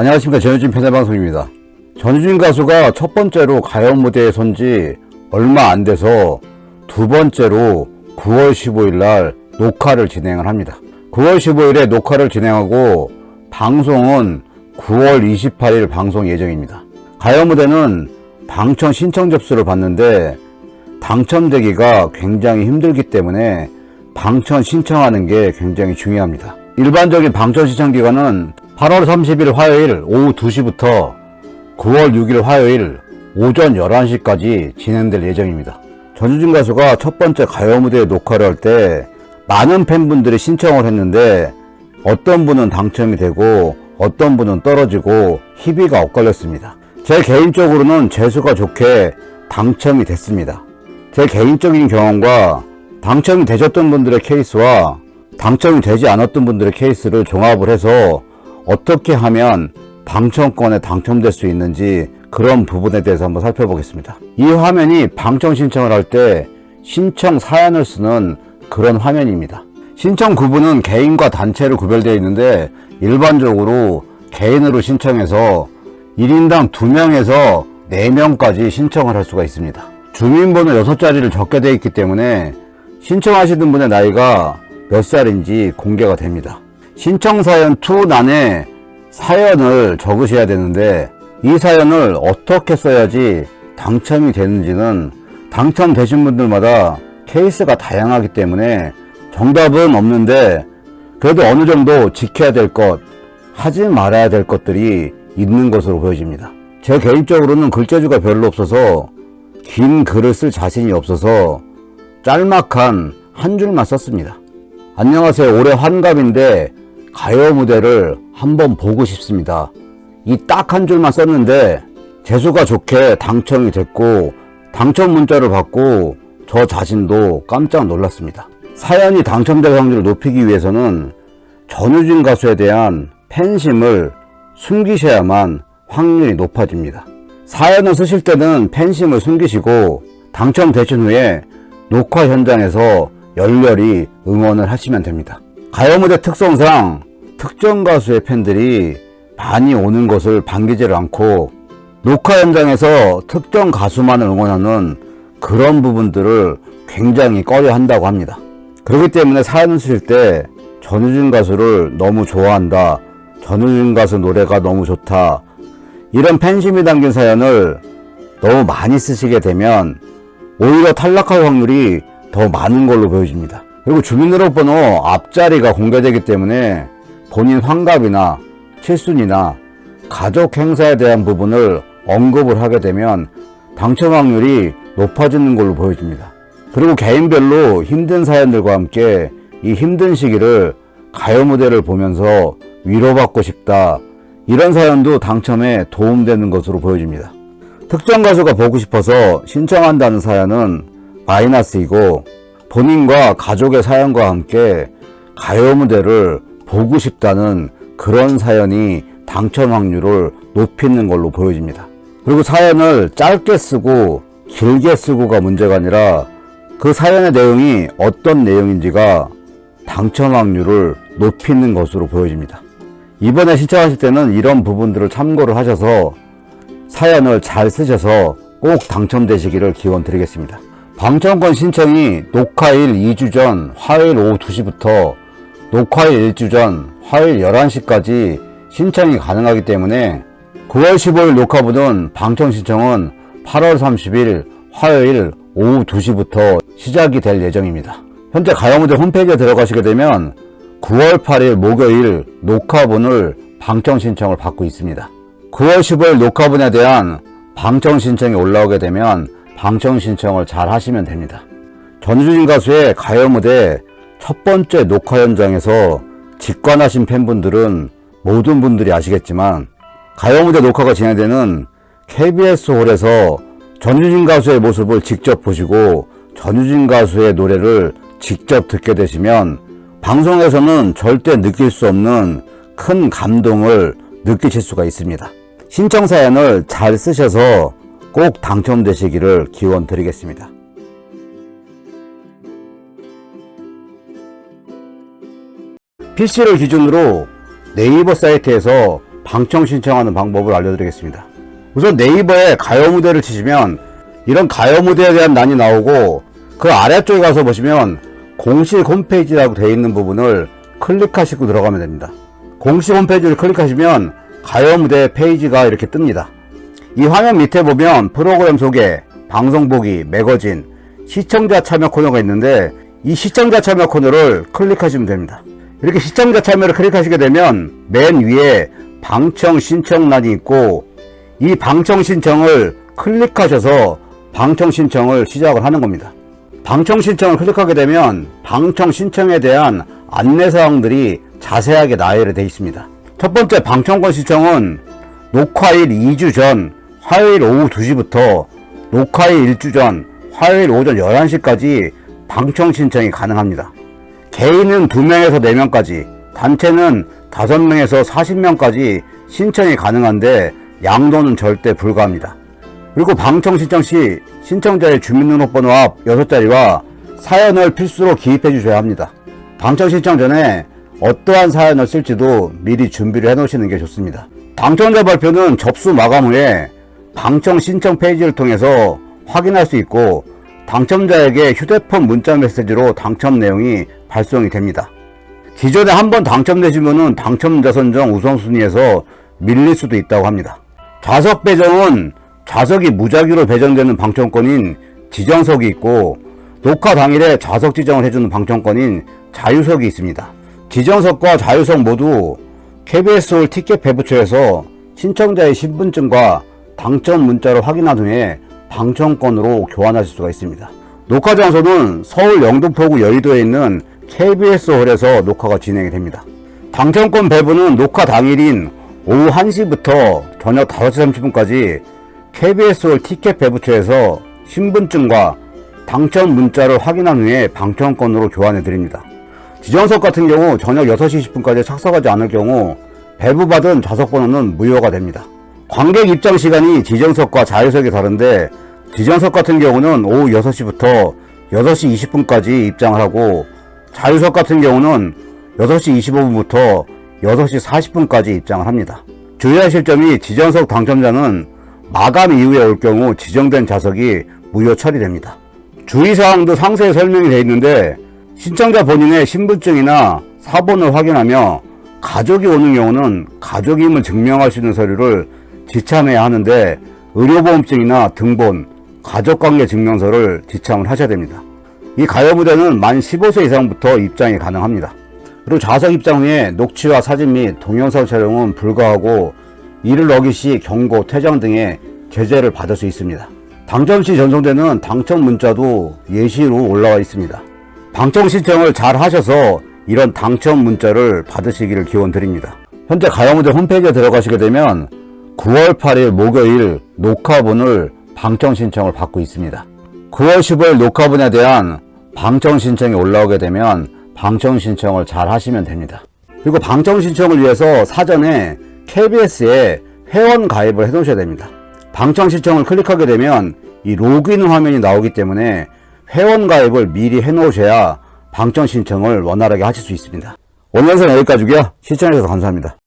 안녕하십니까 전효진 편의방송입니다. 전효진 가수가 첫 번째로 가요 무대에 선 지 얼마 안 돼서 두 번째로 9월 15일 날 녹화를 진행을 합니다. 9월 15일에 녹화를 진행하고 방송은 9월 28일 방송 예정입니다. 가요 무대는 방청 신청 접수를 받는데 당첨되기가 굉장히 힘들기 때문에 방청 신청하는 게 굉장히 중요합니다. 일반적인 방청 신청 기간은 8월 30일 화요일 오후 2시부터 9월 6일 화요일 오전 11시까지 진행될 예정입니다. 전주진 가수가 첫 번째 가요 무대 녹화를 할 때 많은 팬분들이 신청을 했는데 어떤 분은 당첨이 되고 어떤 분은 떨어지고 희비가 엇갈렸습니다. 제 개인적으로는 재수가 좋게 당첨이 됐습니다. 제 개인적인 경험과 당첨이 되셨던 분들의 케이스와 당첨이 되지 않았던 분들의 케이스를 종합을 해서 어떻게 하면 방청권에 당첨될 수 있는지 그런 부분에 대해서 한번 살펴보겠습니다. 이 화면이 방청 신청을 할 때 신청 사연을 쓰는 그런 화면입니다. 신청 구분은 개인과 단체로 구별되어 있는데 일반적으로 개인으로 신청해서 1인당 2명에서 4명까지 신청을 할 수가 있습니다. 주민번호 6자리를 적게 되어 있기 때문에 신청하시는 분의 나이가 몇 살인지 공개가 됩니다. 신청 사연 2난에 사연을 적으셔야 되는데 이 사연을 어떻게 써야지 당첨이 되는지는 당첨되신 분들마다 케이스가 다양하기 때문에 정답은 없는데 그래도 어느 정도 지켜야 될 것, 하지 말아야 될 것들이 있는 것으로 보여집니다. 제 개인적으로는 글재주가 별로 없어서 긴 글을 쓸 자신이 없어서 짤막한 한 줄만 썼습니다. 안녕하세요. 올해 환갑인데 가요 무대를 한번 보고 싶습니다. 이 딱 한 줄만 썼는데 재수가 좋게 당첨이 됐고 당첨 문자를 받고 저 자신도 깜짝 놀랐습니다. 사연이 당첨될 확률을 높이기 위해서는 전유진 가수에 대한 팬심을 숨기셔야만 확률이 높아집니다. 사연을 쓰실 때는 팬심을 숨기시고 당첨되신 후에 녹화 현장에서 열렬히 응원을 하시면 됩니다. 가요 무대 특성상 특정 가수의 팬들이 많이 오는 것을 반기지를 않고 녹화 현장에서 특정 가수만을 응원하는 그런 부분들을 굉장히 꺼려 한다고 합니다. 그렇기 때문에 사연을 쓰실 때 전유진 가수를 너무 좋아한다. 전유진 가수 노래가 너무 좋다. 이런 팬심이 담긴 사연을 너무 많이 쓰시게 되면 오히려 탈락할 확률이 더 많은 걸로 보여집니다. 그리고 주민등록번호 앞자리가 공개되기 때문에 본인 환갑이나 칠순이나 가족 행사에 대한 부분을 언급을 하게 되면 당첨 확률이 높아지는 걸로 보여집니다. 그리고 개인별로 힘든 사연들과 함께 이 힘든 시기를 가요 무대를 보면서 위로받고 싶다. 이런 사연도 당첨에 도움되는 것으로 보여집니다. 특정 가수가 보고 싶어서 신청한다는 사연은 마이너스이고 본인과 가족의 사연과 함께 가요 무대를 보고 싶다는 그런 사연이 당첨 확률을 높이는 걸로 보여집니다. 그리고 사연을 짧게 쓰고 길게 쓰고가 문제가 아니라 그 사연의 내용이 어떤 내용인지가 당첨 확률을 높이는 것으로 보여집니다. 이번에 신청하실 때는 이런 부분들을 참고를 하셔서 사연을 잘 쓰셔서 꼭 당첨되시기를 기원 드리겠습니다. 방청권 신청이 녹화일 2주 전 화요일 오후 2시부터 녹화일 1주 전 화요일 11시까지 신청이 가능하기 때문에 9월 15일 녹화분은 방청 신청은 8월 30일 화요일 오후 2시부터 시작이 될 예정입니다. 현재 가요무대 홈페이지에 들어가시게 되면 9월 8일 목요일 녹화분을 방청 신청을 받고 있습니다. 9월 15일 녹화분에 대한 방청 신청이 올라오게 되면 방청 신청을 잘 하시면 됩니다. 전주진 가수의 가요 무대 첫 번째 녹화 현장에서 직관하신 팬분들은 모든 분들이 아시겠지만 가요 무대 녹화가 진행되는 KBS 홀에서 전유진 가수의 모습을 직접 보시고 전유진 가수의 노래를 직접 듣게 되시면 방송에서는 절대 느낄 수 없는 큰 감동을 느끼실 수가 있습니다. 신청 사연을 잘 쓰셔서 꼭 당첨되시기를 기원 드리겠습니다. PC를 기준으로 네이버 사이트에서 방청 신청하는 방법을 알려드리겠습니다. 우선 네이버에 가요 무대를 치시면 이런 가요 무대에 대한 난이 나오고 그 아래쪽에 가서 보시면 공식 홈페이지라고 되어 있는 부분을 클릭하시고 들어가면 됩니다. 공식 홈페이지를 클릭하시면 가요 무대 페이지가 이렇게 뜹니다. 이 화면 밑에 보면 프로그램 소개, 방송 보기, 매거진, 시청자 참여 코너가 있는데 이 시청자 참여 코너를 클릭하시면 됩니다. 이렇게 시청자 참여를 클릭하시게 되면 맨 위에 방청 신청란이 있고 이 방청 신청을 클릭하셔서 방청 신청을 시작을 하는 겁니다. 방청 신청을 클릭하게 되면 방청 신청에 대한 안내 사항들이 자세하게 나열이 되어 있습니다. 첫 번째 방청권 신청은 녹화일 2주 전 화요일 오후 2시부터 녹화일 1주 전 화요일 오전 11시까지 방청 신청이 가능합니다. 개인은 2명에서 4명까지, 단체는 5명에서 40명까지 신청이 가능한데 양도는 절대 불가합니다. 그리고 방청 신청 시 신청자의 주민등록번호 앞 6자리와 사연을 필수로 기입해 주셔야 합니다. 방청 신청 전에 어떠한 사연을 쓸지도 미리 준비를 해 놓으시는 게 좋습니다. 당첨자 발표는 접수 마감 후에 방청 신청 페이지를 통해서 확인할 수 있고 당첨자에게 휴대폰 문자 메시지로 당첨 내용이 발송이 됩니다. 기존에 한 번 당첨되시면은 당첨자 선정 우선순위에서 밀릴 수도 있다고 합니다. 좌석 배정은 좌석이 무작위로 배정되는 방청권인 지정석이 있고 녹화 당일에 좌석 지정을 해주는 방청권인 자유석이 있습니다. 지정석과 자유석 모두 KBS 홀 티켓 배부처에서 신청자의 신분증과 당첨 문자를 확인한 후에 방청권으로 교환하실 수가 있습니다. 녹화 장소는 서울 영등포구 여의도에 있는 KBS 홀에서 녹화가 진행이 됩니다. 당첨권 배부는 녹화 당일인 오후 1시부터 저녁 5시 30분까지 KBS 홀 티켓 배부처에서 신분증과 당첨 문자를 확인한 후에 방청권으로 교환해 드립니다. 지정석 같은 경우 저녁 6시 20분까지 착석하지 않을 경우 배부받은 좌석 번호는 무효가 됩니다. 관객 입장 시간이 지정석과 자유석이 다른데 지정석 같은 경우는 오후 6시부터 6시 20분까지 입장을 하고 자유석 같은 경우는 6시 25분부터 6시 40분까지 입장을 합니다. 주의하실 점이 지정석 당첨자는 마감 이후에 올 경우 지정된 좌석이 무효 처리됩니다. 주의사항도 상세히 설명이 되어 있는데 신청자 본인의 신분증이나 사본을 확인하며 가족이 오는 경우는 가족임을 증명할 수 있는 서류를 지참해야 하는데 의료보험증이나 등본, 가족관계 증명서를 지참을 하셔야 됩니다. 이 가요무대는 만 15세 이상부터 입장이 가능합니다. 그리고 좌석 입장 후에 녹취와 사진 및 동영상 촬영은 불가하고 이를 어기시 경고, 퇴장 등의 제재를 받을 수 있습니다. 당첨 시 전송되는 당첨 문자도 예시로 올라와 있습니다. 방청 신청을 잘 하셔서 이런 당첨 문자를 받으시기를 기원 드립니다. 현재 가요무대 홈페이지에 들어가시게 되면 9월 8일 목요일 녹화분을 방청 신청을 받고 있습니다. 9월 15일 녹화분에 대한 방청 신청이 올라오게 되면 방청 신청을 잘 하시면 됩니다. 그리고 방청 신청을 위해서 사전에 KBS에 회원 가입을 해 놓으셔야 됩니다. 방청 신청을 클릭하게 되면 이 로그인 화면이 나오기 때문에 회원 가입을 미리 해 놓으셔야 방청 신청을 원활하게 하실 수 있습니다. 오늘 영상 여기까지고요. 시청해주셔서 감사합니다.